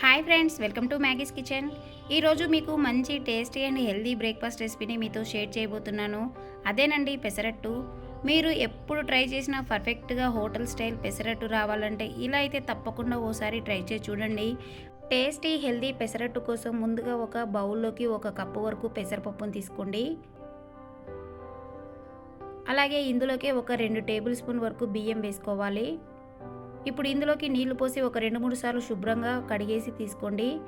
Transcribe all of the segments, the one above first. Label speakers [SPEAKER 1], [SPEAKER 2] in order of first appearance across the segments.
[SPEAKER 1] Hi friends welcome to Maggie's kitchen. ఈరోజు మీకు మంచి టేస్టీ అండ్ హెల్దీ బ్రేక్ఫాస్ట్ రెసిపీని మీతో షేర్ చేయబోతున్నాను. అదేనండి పెసరట్టు. మీరు ఎప్పుడు ట్రై చేసినా పర్ఫెక్ట్గా హోటల్ స్టైల్ పెసరట్టు రావాలంటే ఇలా అయితే తప్పకుండా ఓసారి ట్రై చేసి చూడండి. టేస్టీ హెల్దీ పెసరట్టు కోసం ముందుగా ఒక బౌల్లోకి ఒక కప్పు వరకు పెసరపప్పును తీసుకోండి. అలాగే ఇందులోకి ఒక రెండు టేబుల్ స్పూన్ వరకు బియ్యం వేసుకోవాలి. ఇప్పుడు ఇందులోకి నీళ్ళు పోసి ఒక రెండు మూడు సార్లు శుభ్రంగా కడిగేసి తీసుకోండి.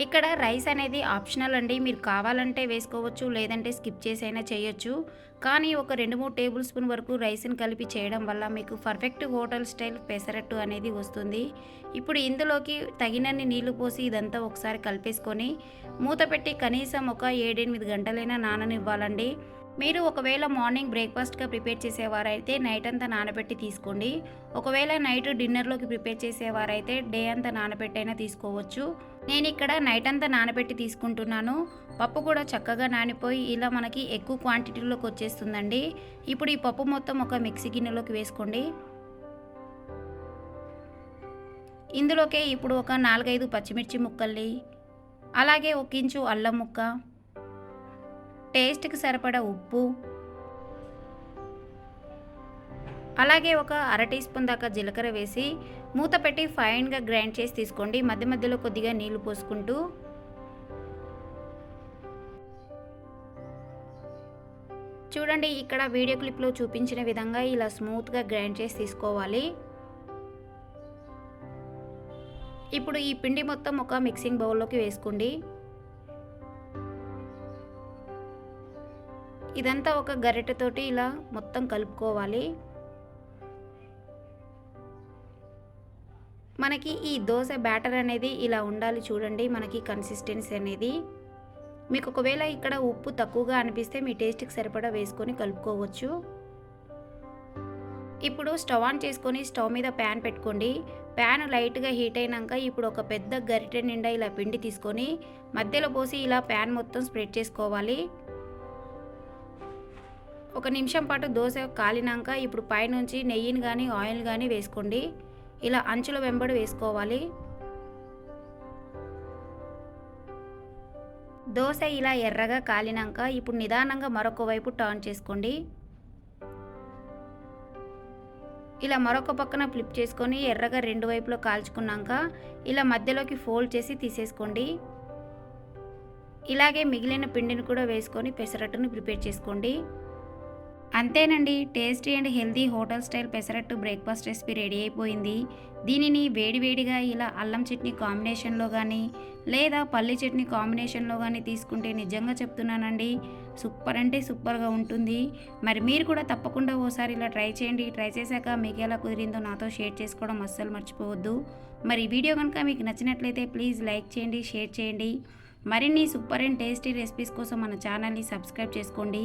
[SPEAKER 1] ఇక్కడ రైస్ అనేది ఆప్షనల్ అండి. మీరు కావాలంటే వేసుకోవచ్చు లేదంటే స్కిప్ చేసైనా చేయొచ్చు. కానీ ఒక రెండు మూడు టేబుల్ స్పూన్ వరకు రైస్ని కలిపి చేయడం వల్ల మీకు పర్ఫెక్ట్ హోటల్ స్టైల్ పెసరట్టు అనేది వస్తుంది. ఇప్పుడు ఇందులోకి తగినన్ని నీళ్ళు పోసి ఇదంతా ఒకసారి కలిపేసుకొని మూత పెట్టి కనీసం ఒక ఏడెనిమిది గంటలైనా నాననివ్వాలండి. మీరు ఒకవేళ మార్నింగ్ బ్రేక్ఫాస్ట్గా ప్రిపేర్ చేసేవారైతే నైట్ అంతా నానబెట్టి తీసుకోండి. ఒకవేళ నైట్ డిన్నర్లోకి ప్రిపేర్ చేసేవారైతే డే అంతా నానబెట్టైనా తీసుకోవచ్చు. నేను ఇక్కడ నైట్ అంతా నానబెట్టి తీసుకుంటున్నాను. పప్పు కూడా చక్కగా నానిపోయి ఇలా మనకి ఎక్కువ క్వాంటిటీలోకి వచ్చేస్తుందండి. ఇప్పుడు ఈ పప్పు మొత్తం ఒక మిక్సీ గిన్నెలోకి వేసుకోండి. ఇందులోకే ఇప్పుడు ఒక నాలుగైదు పచ్చిమిర్చి ముక్కల్ని అలాగే ఒక ఇంచు అల్లం ముక్క టేస్ట్కి సరిపడా ఉప్పు. అలాగే ఒక అర టీ స్పూన్ దాకా జీలకర్ర వేసి మూత పెట్టి ఫైన్గా గ్రైండ్ చేసి తీసుకోండి. మధ్య మధ్యలో కొద్దిగా నీళ్ళు పోసుకుంటూ. చూడండి ఇక్కడ వీడియో క్లిప్లో చూపించిన విధంగా ఇలా స్మూత్గా గ్రైండ్ చేసి తీసుకోవాలి. ఇప్పుడు ఈ పిండి మొత్తం ఒక మిక్సింగ్ బౌల్లోకి వేసుకోండి. ఇదంతా ఒక గరిటెతోటి ఇలా మొత్తం కలుపుకోవాలి. మనకి ఈ దోశ బ్యాటర్ అనేది ఇలా ఉండాలి చూడండి మనకి కన్సిస్టెన్సీ అనేది. మీకు ఒకవేళ ఇక్కడ ఉప్పు తక్కువగా అనిపిస్తే మీ టేస్ట్కి సరిపడా వేసుకొని కలుపుకోవచ్చు. ఇప్పుడు స్టవ్ ఆన్ చేసుకొని స్టవ్ మీద ప్యాన్ పెట్టుకోండి. ప్యాన్ లైట్గా హీట్ అయినాక ఇప్పుడు ఒక పెద్ద గరిటె నిండా ఇలా పిండి తీసుకొని మధ్యలో పోసి ఇలా ప్యాన్ మొత్తం స్ప్రెడ్ చేసుకోవాలి. ఒక నిమిషం పాటు దోశ కాలినాక ఇప్పుడు పైనుంచి నెయ్యిని కానీ ఆయిల్ కానీ వేసుకోండి. ఇలా అంచుల వెంబడి వేసుకోవాలి. దోశ ఇలా ఎర్రగా కాలినాక ఇప్పుడు నిదానంగా మరొక వైపు టర్న్ చేసుకోండి. ఇలా మరొక పక్కన ఫ్లిప్ చేసుకొని ఎర్రగా రెండు వైపులో కాల్చుకున్నాక ఇలా మధ్యలోకి ఫోల్డ్ చేసి తీసేసుకోండి. ఇలాగే మిగిలిన పిండిని కూడా వేసుకొని పెసరట్టును ప్రిపేర్ చేసుకోండి. అంతేనండి tasty and healthy hotel style pesarattu breakfast recipe ready అయిపోయింది. దీనిని వేడివేడిగా ఇలా అల్లం చట్నీ కాంబినేషన్లో కానీ లేదా పల్లి చట్నీ కాంబినేషన్లో కానీ తీసుకుంటే నిజంగా చెప్తున్నానండి సూపర్ అంటే సూపర్గా ఉంటుంది. మరి మీరు కూడా తప్పకుండా ఓసారి ఇలా ట్రై చేయండి. ట్రై చేశాక మీకు ఎలా కుదిరిందో నాతో షేర్ చేసుకోవడం అస్సలు మర్చిపోవద్దు. మరి వీడియో కనుక మీకు నచ్చినట్లయితే ప్లీజ్ లైక్ చేయండి షేర్ చేయండి. మరిన్ని సూపర్ అండ్ టేస్టీ రెసిపీస్ కోసం మన ఛానల్ని సబ్స్క్రైబ్ చేసుకోండి.